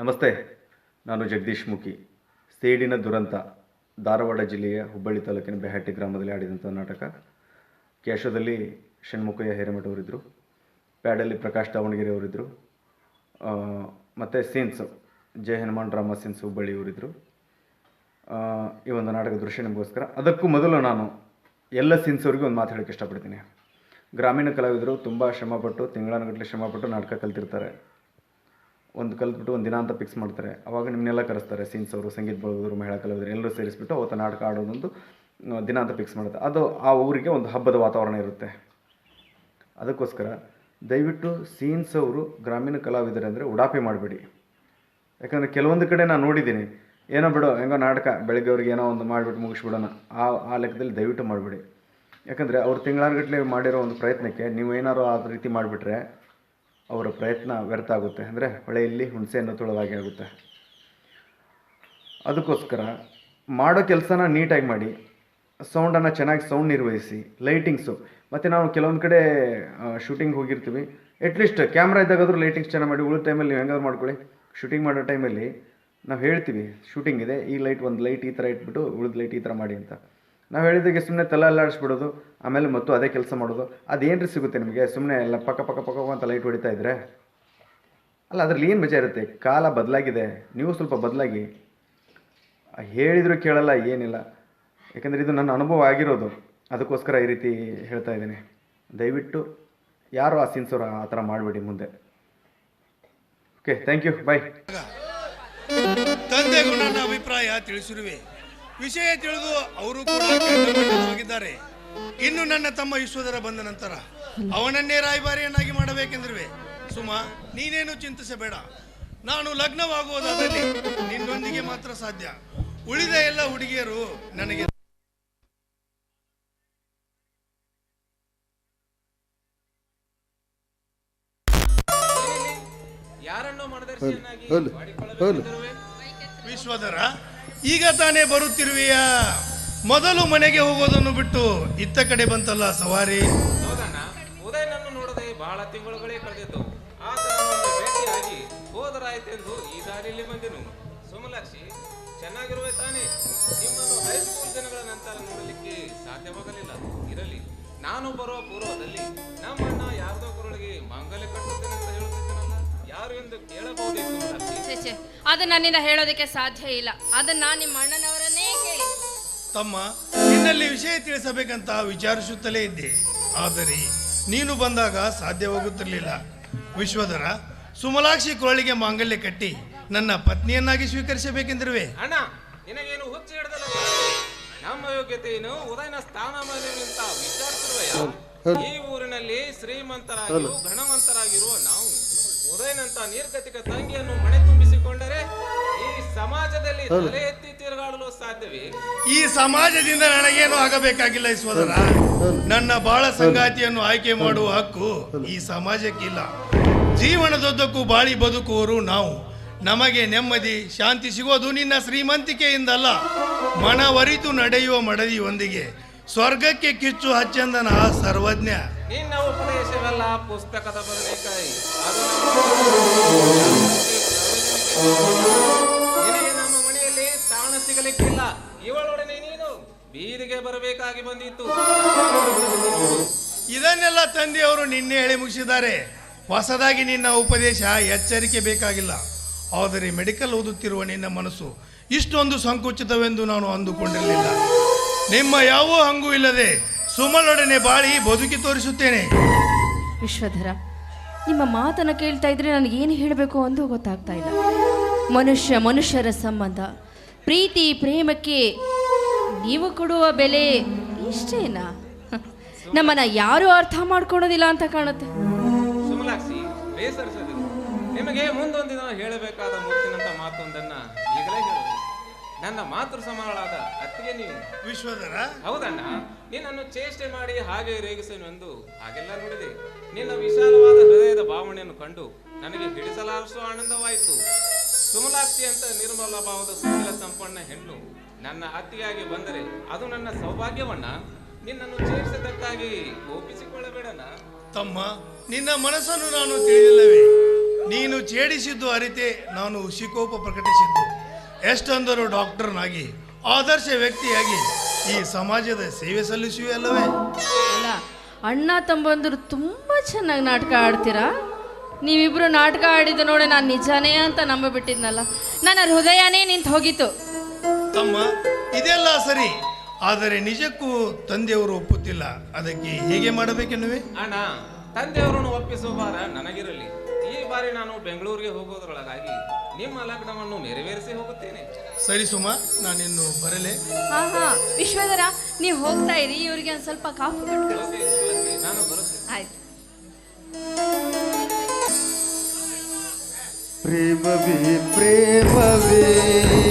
ನಮಸ್ತೆ, ನಾನು ಜಗದೀಶ್ ಮುಖಿ. ಸೇಡಿನ ದುರಂತ, ಧಾರವಾಡ ಜಿಲ್ಲೆಯ ಹುಬ್ಬಳ್ಳಿ ತಾಲೂಕಿನ ಬೆಹಟ್ಟಿ ಗ್ರಾಮದಲ್ಲಿ ಆಡಿದಂಥ ನಾಟಕ. ಕ್ಯಾಶೋದಲ್ಲಿ ಷಣ್ಮುಖಯ್ಯ ಹಿರೇಮಠ ಅವರಿದ್ದರು ಪ್ಯಾಡಲ್ಲಿ ಪ್ರಕಾಶ್ ದಾವಣಗೆರೆ ಅವರಿದ್ದರು ಮತ್ತು scenes Jaya Hanuman drama scenes Hubballi ಅವರಿದ್ದರು ಈ ಒಂದು ನಾಟಕ ದೃಶ್ಯ ನಿಮಗೋಸ್ಕರ. ಅದಕ್ಕೂ ಮೊದಲು ನಾನು ಎಲ್ಲ ಸೀನ್ಸ್ ಅವ್ರಿಗೆ ಒಂದು ಮಾತು ಇಷ್ಟಪಡ್ತೀನಿ. ಗ್ರಾಮೀಣ ಕಲಾವಿದರು ತುಂಬ ಶ್ರಮಪಟ್ಟು ತಿಂಗಳಾನುಗಟ್ಟಲೆ ಶ್ರಮಪಟ್ಟು ನಾಟಕ ಕಲ್ತಿರ್ತಾರೆ. ಒಂದು ಕಲ್ತ್ಬಿಟ್ಟು ಒಂದು ದಿನ ಅಂತ ಫಿಕ್ಸ್ ಮಾಡ್ತಾರೆ. ಅವಾಗ ನಿಮ್ಮನ್ನೆಲ್ಲ ಕರೆಸ್ತಾರೆ ಸೀನ್ಸ್ ಅವರು, ಸಂಗೀತ ಬಳಗದವರು, ಮಹಿಳಾ ಕಲಾವಿದರು ಎಲ್ಲರೂ ಸೇರಿಸ್ಬಿಟ್ಟು ಅವತ್ತು ನಾಟಕ ಆಡೋದೊಂದು ದಿನ ಅಂತ ಫಿಕ್ಸ್ ಮಾಡುತ್ತೆ. ಅದು ಆ ಊರಿಗೆ ಒಂದು ಹಬ್ಬದ ವಾತಾವರಣ ಇರುತ್ತೆ. ಅದಕ್ಕೋಸ್ಕರ ದಯವಿಟ್ಟು ಸೀನ್ಸ್ ಅವರು, ಗ್ರಾಮೀಣ ಕಲಾವಿದರಂದರೆ ಉಡಾಪಿ ಮಾಡಬೇಡಿ. ಯಾಕಂದರೆ ಕೆಲವೊಂದು ಕಡೆ ನಾನು ನೋಡಿದ್ದೀನಿ, ಏನೋ ಬಿಡು, ಹೆಂಗೋ ನಾಟಕ, ಬೆಳಗ್ಗೆ ಅವ್ರಿಗೆ ಏನೋ ಒಂದು ಮಾಡಿಬಿಟ್ಟು ಮುಗಿಸ್ಬಿಡೋಣ, ಆ ಆ ಲೆಕ್ಕದಲ್ಲಿ ದಯವಿಟ್ಟು ಮಾಡಬೇಡಿ. ಯಾಕಂದರೆ ಅವ್ರು ತಿಂಗಳಾನುಗಟ್ಟಲೆ ಮಾಡಿರೋ ಒಂದು ಪ್ರಯತ್ನಕ್ಕೆ ನೀವು ಏನಾದ್ರು ಆ ರೀತಿ ಮಾಡಿಬಿಟ್ರೆ ಅವರ ಪ್ರಯತ್ನ ವ್ಯರ್ಥ ಆಗುತ್ತೆ. ಅಂದರೆ ಹೊಳೆಯಲ್ಲಿ ಹುಣಸೆಯನ್ನು ತೊಳೆದಾಗೆ ಆಗುತ್ತೆ. ಅದಕ್ಕೋಸ್ಕರ ಮಾಡೋ ಕೆಲಸನ ನೀಟಾಗಿ ಮಾಡಿ ಸೌಂಡನ್ನು ಚೆನ್ನಾಗಿ ಸೌಂಡ್ ನಿರ್ವಹಿಸಿ ಲೈಟಿಂಗ್ಸು ಮತ್ತು ನಾವು ಕೆಲವೊಂದು ಕಡೆ ಶೂಟಿಂಗ್ ಹೋಗಿರ್ತೀವಿ. ಅಟ್ಲೀಸ್ಟ್ ಕ್ಯಾಮ್ರಾ ಇದ್ದಾಗಾದರೂ ಲೈಟಿಂಗ್ಸ್ ಚೆನ್ನಾಗಿ ಮಾಡಿ, ಉಳಿದ ಟೈಮಲ್ಲಿ ನೀವು ಹೆಂಗಾದ್ರು ಮಾಡ್ಕೊಳ್ಳಿ. ಶೂಟಿಂಗ್ ಮಾಡೋ ಟೈಮಲ್ಲಿ ನಾವು ಹೇಳ್ತೀವಿ ಶೂಟಿಂಗ್ ಇದೆ, ಈ ಲೈಟ್ ಒಂದು ಲೈಟ್ ಈ ಥರ ಇಟ್ಬಿಟ್ಟು ಉಳಿದ ಲೈಟ್ ಈ ಥರ ಮಾಡಿ ಅಂತ. ನಾವು ಹೇಳಿದಾಗೆ ಸುಮ್ಮನೆ ತಲೆ ಅಲ್ಲಾಡಿಸ್ಬಿಡೋದು, ಆಮೇಲೆ ಮತ್ತು ಅದೇ ಕೆಲಸ ಮಾಡೋದು. ಅದೇನ್ರಿ ಸಿಗುತ್ತೆ ನಿಮಗೆ? ಸುಮ್ಮನೆ ಎಲ್ಲ ಪಕ್ಕ ಪಕ್ಕ ಪಕ್ಕ ಅಂತ ಲೈಟ್ ಹೊಡಿತಾ ಇದ್ರೆ? ಅಲ್ಲ, ಅದರಲ್ಲಿ ಏನು ಮಜಾ ಇರುತ್ತೆ? ಕಾಲ ಬದಲಾಗಿದೆ, ನೀವು ಸ್ವಲ್ಪ ಬದಲಾಗಿ. ಹೇಳಿದರೂ ಕೇಳಲ್ಲ, ಏನಿಲ್ಲ. ಯಾಕಂದರೆ ಇದು ನನ್ನ ಅನುಭವ ಆಗಿರೋದು. ಅದಕ್ಕೋಸ್ಕರ ಈ ರೀತಿ ಹೇಳ್ತಾ ಇದ್ದೀನಿ. ದಯವಿಟ್ಟು ಯಾರು ಆ ಸೀನ್ಸವ್ರು ಆ ಥರ ಮಾಡಬೇಡಿ ಮುಂದೆ. ಓಕೆ ಥ್ಯಾಂಕ್ ಯು ಬಾಯ್ ತಂದೆಗೂ ನನ್ನ ಅಭಿಪ್ರಾಯ ತಿಳಿಸಿರುವೆ. ವಿಷಯ ತಿಳಿದು ಅವರು ಕೂಡ ಹೋಗಿದ್ದಾರೆ ಇನ್ನು ನನ್ನ ತಮ್ಮ ಯಶೋಧರ ಬಂದ ನಂತರ ಅವನನ್ನೇ ರಾಯಭಾರಿಯನ್ನಾಗಿ ಮಾಡಬೇಕೆಂದಿರುವೆ. ಸುಮಾ ನೀನೇನು ಚಿಂತಿಸಬೇಡ. ನಾನು ಲಗ್ನವಾಗುವುದಾದಲ್ಲಿ ನಿನ್ನೊಂದಿಗೆ ಮಾತ್ರ ಸಾಧ್ಯ. ಉಳಿದ ಎಲ್ಲ ಹುಡುಗಿಯರು ನನಗೆ? ವಿಶ್ವಧರ ಈಗ ತಾನೇ ಬರುತ್ತಿರುವೆಯ? ಮೊದಲು ಮನೆಗೆ ಹೋಗೋದನ್ನು ಬಿಟ್ಟು ಇತ್ತ ಕಡೆ ಬಂತಲ್ಲ ಸವಾರಿ? ಹೌದಣ್ಣ, ಉದಯನನ್ನು ನೋಡದೆ ಬಹಳ ತಿಂಗಳುಗಳೇ ಕಳೆದಿದ್ದು ಆತನನ್ನು ಭೇಟಿಯಾಗಿ ಹೋದರಾಯ್ತೆಂದು ಈ ದಾರಿಯಲ್ಲಿ ಬಂದೆನು. ಸುಮಲಕ್ಷಿ, ಚೆನ್ನಾಗಿರುವೆ ತಾನೇ. ನಿಮ್ಮನ್ನು ಹೈಸ್ಕೂಲ್ ದಿನಗಳ ನಂತರ ನೋಡಲಿಕ್ಕೆ ಸಾಧ್ಯವಾಗಲಿಲ್ಲ. ಇರಲಿ, ನಾನು ಬರುವ ಪೂರ್ವದಲ್ಲಿ ನಮ್ಮಣ್ಣ ಯಾರ್ದೋ ಕುರಳಿಗೆ ಮಾಂಗಲ್ಯ ಕಟ್ಟುತ್ತೇನೆ ಅಂತ ಹೇಳುತ್ತಿದ್ದನಲ್ಲ, ಯಾರು ಎಂದು ಕೇಳಬಹುದೇ? ಛೆ, ಅದು ನನ್ನಿಂದ ಹೇಳೋದಕ್ಕೆ ಸಾಧ್ಯ ಇಲ್ಲ. ಅದನ್ನ ನಿಮ್ಮ ಅಣ್ಣನವರನ್ನೇ ಕೇಳಿ. ತಮ್ಮ ನಿನ್ನಲ್ಲಿ ವಿಷಯ ತಿಳಿಸಬೇಕಂತ ವಿಚಾರಿಸುತ್ತಲೇ ಇದ್ದೆ. ಆದರೆ ನೀನು ಬಂದಾಗ ಸಾಧ್ಯವಾಗುತ್ತಿರಲಿಲ್ಲ ವಿಶ್ವಧರ ಸುಮಲಾಕ್ಷಿ ಕೊರಳಿಗೆ ಮಾಂಗಲ್ಯ ಕಟ್ಟಿ ನನ್ನ ಪತ್ನಿಯನ್ನಾಗಿ ಸ್ವೀಕರಿಸಬೇಕೆಂದಿರುವೆ. ಅಣ್ಣ ನಿನಗೇನು ಹುಚ್ಚು ಹಿಡಿದಲ್ಲ? ನಮ್ಮ ಯೋಗ್ಯತೆ ಏನು ಉದಯನ ಸ್ಥಾನ ಅಂತ ವಿಚಾರಿಸಿರುವೆಯ ಈ ಊರಿನಲ್ಲಿ ಶ್ರೀಮಂತರಾಗಿರು ಘನವಂತರಾಗಿರುವ ನಾವು. ಉದಯನಂತ ನಿರ್ಗತಿಕ ತಂಗಿಯನ್ನು ಸಮಾಜದಲ್ಲಿ ತಲೆ ಎತ್ತಿ ತಿರುಗಾಡಲು ಸಾಧ್ಯವೇ? ಈ ಸಮಾಜದಿಂದ ನನಗೇನು ಆಗಬೇಕಾಗಿಲ್ಲ ಸೋದರ? ನನ್ನ ಬಾಳ ಸಂಗಾತಿಯನ್ನು ಆಯ್ಕೆ ಮಾಡುವ ಹಕ್ಕು ಈ ಸಮಾಜಕ್ಕಿಲ್ಲ. ಜೀವನದುದ್ದಕ್ಕೂ ಬಾಳಿ ಬದುಕುವರು ನಾವು. ನಮಗೆ ನೆಮ್ಮದಿ ಶಾಂತಿ ಸಿಗೋದು ನಿನ್ನ ಶ್ರೀಮಂತಿಕೆಯಿಂದಲ್ಲ. ಮನವರಿತು ನಡೆಯುವ ಮಡದಿಯೊಂದಿಗೆ ಸ್ವರ್ಗಕ್ಕೆ ಕಿಚ್ಚು ಹಚ್ಚಂದನ ಆ ಸರ್ವಜ್ಞ. ನಿನ್ನ ಉಪದೇಶವೆಲ್ಲ ಪುಸ್ತಕದ ಬದನೆಕಾಯಿ. ಅದು ನಮ್ಮ ಸ್ಥಾನ ಸಿಗಲಿಕ್ಕಿಲ್ಲ. ಇವಳೊಡನೆ ನೀನು ಬೀದಿಗೆ ಬರಬೇಕಾಗಿ ಬಂದಿತ್ತು. ಇದನ್ನೆಲ್ಲ ತಂದೆಯವರು ನಿನ್ನೆ ಹೇಳಿ ಮುಗಿಸಿದ್ದಾರೆ. ಹೊಸದಾಗಿ ನಿನ್ನ ಉಪದೇಶ ಎಚ್ಚರಿಕೆ ಬೇಕಾಗಿಲ್ಲ. ಆದರೆ ಮೆಡಿಕಲ್ ಓದುತ್ತಿರುವ ನಿನ್ನ ಮನಸ್ಸು ಇಷ್ಟೊಂದು ಸಂಕುಚಿತವೆಂದು ನಾನು ಅಂದುಕೊಂಡಿರಲಿಲ್ಲ. ನಿಮ್ಮ ಯಾವ ಹಂಗೂ ಇಲ್ಲದೆ ಸುಮಲೊಡನೆ ಬಾಳಿ ಬದುಕಿ ತೋರಿಸುತ್ತೇನೆ. ವಿಶ್ವಧರ ನಿಮ್ಮ ಮಾತನ್ನ ಕೇಳ್ತಾ ಇದ್ರೆ ನನಗೇನು ಏನು ಹೇಳಬೇಕು ಅಂತ ಗೊತ್ತಾಗ್ತಾ ಇಲ್ಲ. ಮನುಷ್ಯ ಮನುಷ್ಯರ ಸಂಬಂಧ. ಪ್ರೀತಿ ಪ್ರೇಮಕ್ಕೆ ನೀವು ಕೊಡುವ ಬೆಲೆ ಇಷ್ಟೇನಾ ನಮ್ಮನ್ನ ಯಾರು ಅರ್ಥ ಮಾಡ್ಕೊಳೋದಿಲ್ಲ ಅಂತ ಕಾಣುತ್ತೆ. ಸುಮಲಾಕ್ಷಿ ನಿಮಗೆ ಮುಂದೊಂದು ದಿನ ಹೇಳಬೇಕಾದ ಮುತ್ತಿನಂತ ಮಾತೊಂದನ್ನ ಈಗಲೇ ಹೇಳುವುದು ನನ್ನ ಮಾತೃ ಸಮಾನಳಾದ ಅತ್ತಿಗೆ ನೀವು. ವಿಶ್ವಧರ? ಹೌದಣ್ಣ ನಿನ್ನನ್ನು ಚೇಷ್ಟೆ ಮಾಡಿ ಹಾಗೆ ರೇಗಿಸೇನು ಎಂದು ಹಾಗೆಲ್ಲ ನೋಡಿದೆ. ನಿನ್ನ ವಿಶಾಲವಾದ ಹೃದಯದ ಭಾವನೆಯನ್ನು ಕಂಡು ನನಗೆ ಹಿಡಿಸಲಾರಷ್ಟು ಆನಂದವಾಯಿತು. ಸುಮಲಾಕ್ಷಿ ಅಂತ ನಿರ್ಮಲ ಭಾವದ ಸುಶೀಲ ಸಂಪನ್ನ ಹೆಣ್ಣು. ನನ್ನ ಅತ್ತಿಗಾಗಿ ಬಂದರೆ ಅದು ನನ್ನ ಸೌಭಾಗ್ಯವನ್ನ ನಿನ್ನನ್ನು ಚೇರಿಸದಕ್ಕಾಗಿ ಕೋಪಿಸಿಕೊಳ್ಳಬೇಡನ ತಮ್ಮ ನಿನ್ನ ಮನಸ್ಸನ್ನು ನಾನು ತಿಳಿದಿಲ್ಲವೇ? ನೀನು ಛೇಡಿಸಿದ್ದು ಅರಿತೆ ನಾನು ಶಿಕೋಪ ಪ್ರಕಟಿಸಿದ್ದು. ಎಷ್ಟೊಂದರೂ ಡಾಕ್ಟರ್ನಾಗಿ ಆದರ್ಶ ವ್ಯಕ್ತಿಯಾಗಿ ಈ ಸಮಾಜದ ಸೇವೆ ಸಲ್ಲಿಸುವೆ ಅಲ್ಲವೇ? ಅಲ್ಲ ಅಣ್ಣ ತಮ್ಮಂದರು ತುಂಬ ಚೆನ್ನಾಗಿ ನಾಟಕ ಆಡ್ತೀರಾ? ನೀವಿಬ್ರು ನಾಟಕ ಆಡಿದ್ದು ನೋಡಿ ನಾನು ನಿಜಾನೇ ಅಂತ ನಂಬಿಬಿಟ್ಟಿದ್ನಲ್ಲ. ನನ್ನ ಹೃದಯನೇ ನಿಂತು ಹೋಗಿತ್ತು. ತಮ್ಮ ಇದೆಲ್ಲ ಸರಿ ಆದರೆ ನಿಜಕ್ಕೂ ತಂದೆಯವರು ಒಪ್ಪುತ್ತಿಲ್ಲ. ಅದಕ್ಕೆ ಹೇಗೆ ಮಾಡಬೇಕೆನ್ನುವೆ? ಅಣ್ಣ ತಂದೆಯವರನ್ನು ಒಪ್ಪಿಸುವ ಭಾರ ನನಗಿರಲಿ. ಈ ಬಾರಿ ನಾನು ಬೆಂಗಳೂರಿಗೆ ಹೋಗೋದ್ರೊಳಗಾಗಿ ನಿಮ್ಮ ಲಗ್ನವನ್ನು ನೆರವೇರಿಸಿ ಹೋಗುತ್ತೇನೆ. ಸರಿ ಸುಮ ನಾನಿನ್ನು ಬರಲೇ. ಹಾ ಹಾ ವಿಶ್ವಧರ ನೀವು ಹೋಗ್ತಾ ಇರಿ ಇವರಿಗೆ ಒಂದು ಸ್ವಲ್ಪ ಕಾಫಿ ಕೊಟ್ಟು ನಾನು ಬರುತ್ತೇನೆ. ಆಯ್ತು. Prima vi, prima.